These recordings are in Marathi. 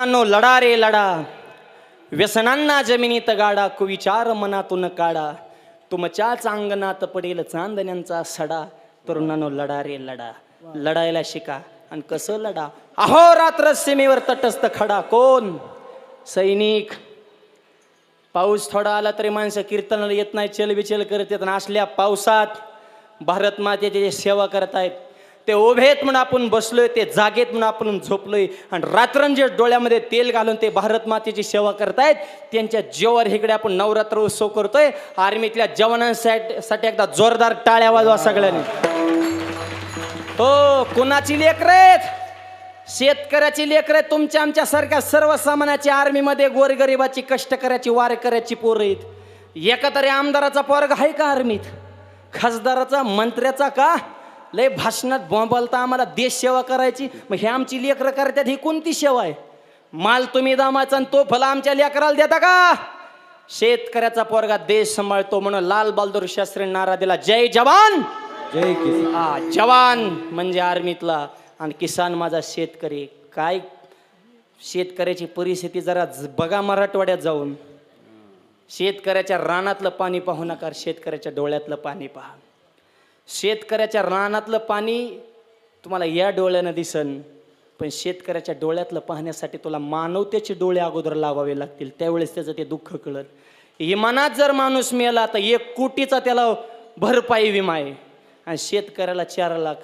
नो लढा रे लढा व्यसनांना जमिनीत गाडा कुविचार मनातून काढा तुमच्याच अंगणात पडेल चांदण्यांचा सडा तरुणांनो लढा रे लढा लढायला शिका आणि कसं लढा अहो रात्र सीमेवर तटस्थ खडा कोण सैनिक पाऊस थोडा आला तरी माणसं कीर्तनाला येत नाही चलबिचल करत येत असल्या पावसात भारत मातेची जे सेवा करतायत ते उभेत म्हणून आपण बसलोय ते जागेत म्हणून आपण झोपलोय आणि रात्रंजे डोळ्यामध्ये तेल घालून ते भारत मातेची सेवा करतायत. त्यांच्या जीवावर इकडे आपण नवरात्र उत्सव करतोय. आर्मीतल्या जवानांसाठी साठी एकदा जोरदार टाळ्या वाजवा सगळ्यांनी. हो कुणाची लेकर आहेत? शेतकऱ्याची लेकर तुमच्या आमच्या सारख्या सर्वसामान्याची आर्मीमध्ये गोरगरिबाची कष्टकऱ्याची वारकऱ्याची पोरं आहेत. एका तरी आमदाराचा पोरग आहे का आर्मीत? खासदाराचा मंत्र्याचा का? लय भाषणात बोंबालता आम्हाला देश सेवा करायची. मग हे आमची लेकरं करतात ही कोणती सेवा आहे? माल तुम्ही दामाचा आणि तो फला आमच्या लेकराला देता का? शेतकऱ्याचा पोरगा देश सांभाळतो म्हणून लाल बहादूर शास्त्री नारा दिला. जय जवान! जय किसान. हा जवान म्हणजे आर्मीतला. आणि किसान माझा शेतकरी. काय? शेतकऱ्याची परिस्थिती जरा बघा मराठवाड्यात जाऊन. शेतकऱ्याच्या रानातलं पाणी पाहू नका शेतकऱ्याच्या डोळ्यातलं पाणी पहा. शेतकऱ्याच्या रानातलं पाणी तुम्हाला या डोळ्यानं दिसन पण शेतकऱ्याच्या डोळ्यातलं पाहण्यासाठी तुला मानवतेचे डोळे अगोदर लावावे लागतील. त्यावेळेस त्याचं ते दुःख कळत इमानात जर माणूस मिळाला तर एक कोटीचा त्याला भरपाई विमा आहे. आणि शेतकऱ्याला चार लाख.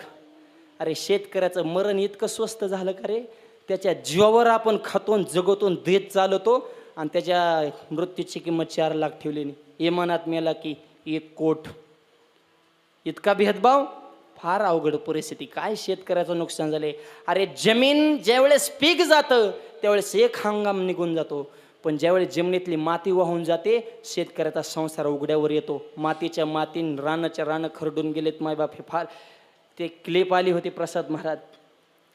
अरे शेतकऱ्याचं मरण इतकं स्वस्त झालं का रे? त्याच्या जीवावर आपण खातून जगतून देत चालवतो आणि त्याच्या मृत्यूची किंमत चार लाख ठेवली. इमानात मेला की एक कोट. इतका भेदभाव? फार अवघड परिस्थिती. काय शेतकऱ्याचं नुकसान झाले अरे जमीन ज्यावेळेस पीक जातं त्यावेळेस एक हंगाम निघून जातो. पण ज्यावेळेस जमिनीतली माती वाहून जाते शेतकऱ्याचा संसार उघड्यावर येतो. मातीच्या मातीन रानाच्या रानं खरडून गेलेत मायबाप हे फार. ते क्लिप आली होती प्रसाद महाराज.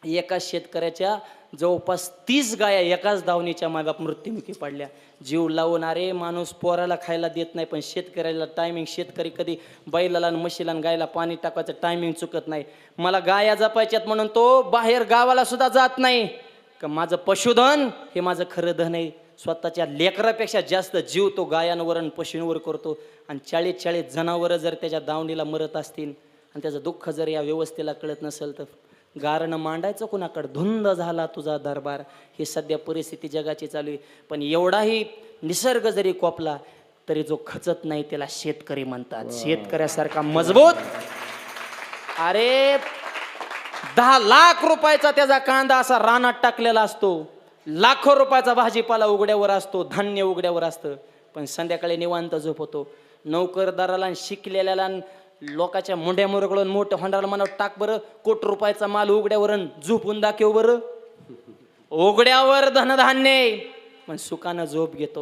एका शेतकऱ्याच्या जवळपास तीस गाया एकाच दावणीच्या मायबाप मृत्युमुखी पडल्या. जीव लावणारे माणूस पोराला खायला देत नाही पण शेतकऱ्याला टायमिंग शेतकरी कधी बैलाला आणि म्हशीला गायला पाणी टाकायचं टायमिंग चुकत नाही. मला गाया जपायच्यात म्हणून तो बाहेर गावाला सुद्धा जात नाही. का माझं पशुधन हे माझं खरं धन आहे. स्वतःच्या लेकरापेक्षा जास्त जीव तो गायांवर आणि पशूंवर करतो. आणि चाळीस चाळीस जनावरं जर त्याच्या दावणीला मरत असतील आणि त्याचं दुःख जर या व्यवस्थेला कळत नसेल तर गारणं मांडायचं कुणाकडं धुंद झाला तुझा दरबार? ही सध्या परिस्थिती जगाची चालू आहे. पण एवढाही निसर्ग जरी कोपला तरी जो खचत नाही त्याला शेतकरी म्हणतात. शेतकऱ्यासारखा मजबूत. अरे दहा लाख रुपयाचा त्याचा कांदा असा रानात टाकलेला असतो. लाखो रुपयाचा भाजीपाला उघड्यावर असतो धान्य उघड्यावर असतं. पण संध्याकाळी निवांत झोपतो नोकरदाराला आणि शिकलेल्याला लोकाच्या मुंड्या मुरगळून मोठ्या होंडाला म्हणा टाक बरं. कोट रुपयाचा माल उघड्यावर आणि झोपून दाखव बरं. उघड्यावर धनधान्य पण सुखानं झोप घेतो.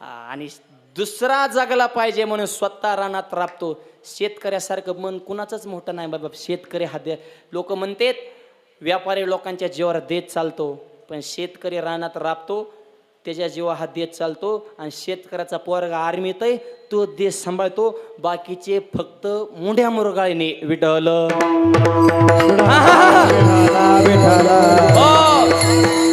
आणि दुसरा जगला पाहिजे म्हणून स्वतः रानात राबतो. शेतकऱ्यासारखं मन कुणाचंच मोठं नाही बाबा. शेतकरी हा दे लोक म्हणतात व्यापारी लोकांच्या जीवावर देत चालतो. पण शेतकरी रानात राबतो. त्याच्या जीवा हा देत चालतो आणि शेतकऱ्याचा पोरगा आर्मीत आहे तो देश सांभाळतो. बाकीचे फक्त मोठ्या मुरगाळीने विठल हो,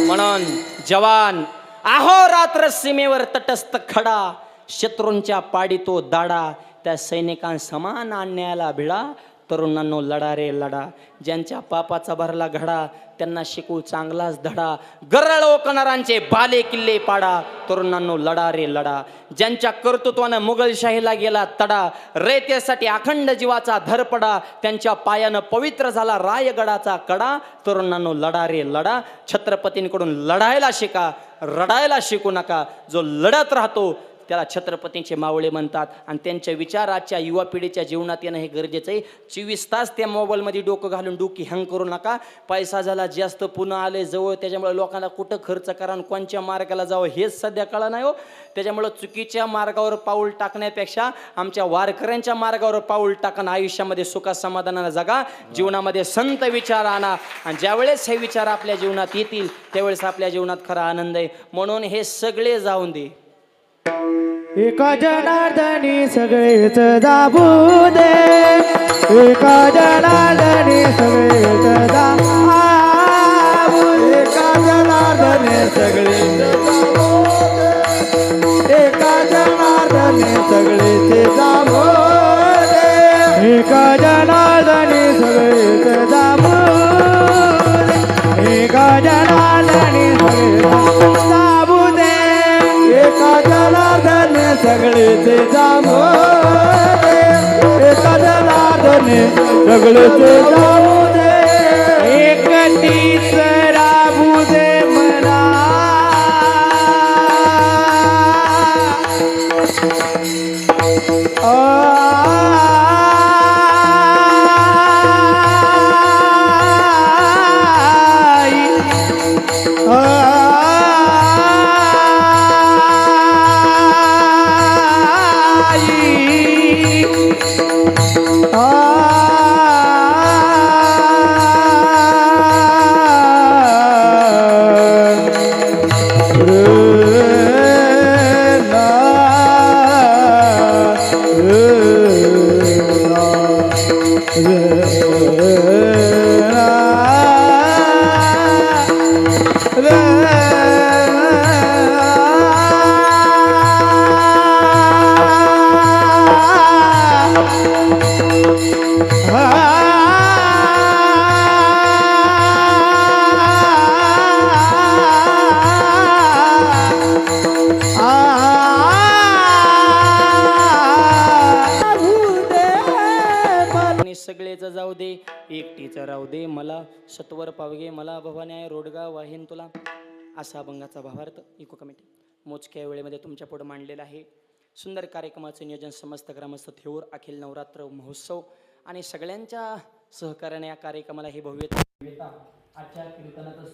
म्हणून जवान आहो रात्र सीमेवर तटस्थ खडा शत्रूंच्या पाडी तो दाडा त्या सैनिकांसमान अन्यायाला भिडा तरुणांनो लढा रे लढा. ज्यांच्या पापाचा भरला घडा त्यांना शिकू चांगलाच धडा. गरळ ओकणारांचे बाले किल्ले पाडा. तरुणांनो लढा रे लढा. ज्यांच्या कर्तृत्वानं मुघलशाहीला गेला तडा. रेतेसाठी अखंड जीवाचा धरपडा. त्यांच्या पायानं पवित्र झाला रायगडाचा कडा. तरुणांनो लढा रे लढा. छत्रपतींकडून लढायला शिका. रडायला शिकू नका. जो लढत राहतो त्याला छत्रपतींचे मावळे म्हणतात आणि त्यांच्या विचाराच्या युवा पिढीच्या जीवनात येणं हे गरजेचं आहे. चोवीस तास त्या मोबाईलमध्ये डोकं घालून डोकी हँग करू नका. पैसा झाला जास्त पुन्हा आले जवळ त्याच्यामुळे लोकांना कुठं खर्च करा आणि कोणच्या मार्गाला जावं हेच सध्या कळा नाही हो. त्याच्यामुळं चुकीच्या मार्गावर पाऊल टाकण्यापेक्षा आमच्या वारकऱ्यांच्या मार्गावर पाऊल टाकणं आयुष्यामध्ये सुखासमाधानानं जगा. जीवनामध्ये संत विचार आणा आणि ज्यावेळेस हे विचार आपल्या जीवनात येतील त्यावेळेस आपल्या जीवनात खरा आनंद आहे. म्हणून हे सगळे जाऊन दे. एका जनार्दनी सगळेच दाबू दे एका जनार्दनी सगळेच दाबू एका जनार्दनी सगळे सगळेचे दे एखाद्या जनार्दने सगळेचे जाऊ आणि सगळेच जाऊ दे. एकटीचं राहू दे मला. सत्वर पावगे मला. भवान्याय रोडगा वाहिन तुला. असा अभंगाचा भावार्थ इको कमिटी. मोजक्या वेळेमध्ये तुमच्यापुढे मांडलेला आहे. सुंदर कार्यक्रमाचं नियोजन समस्त ग्रामस्थ थेऊर अखिल नवरात्र महोत्सव आणि सगळ्यांच्या सहकार्याने या कार्यक्रमाला हे भव्यता आजच्या कीर्तनाचं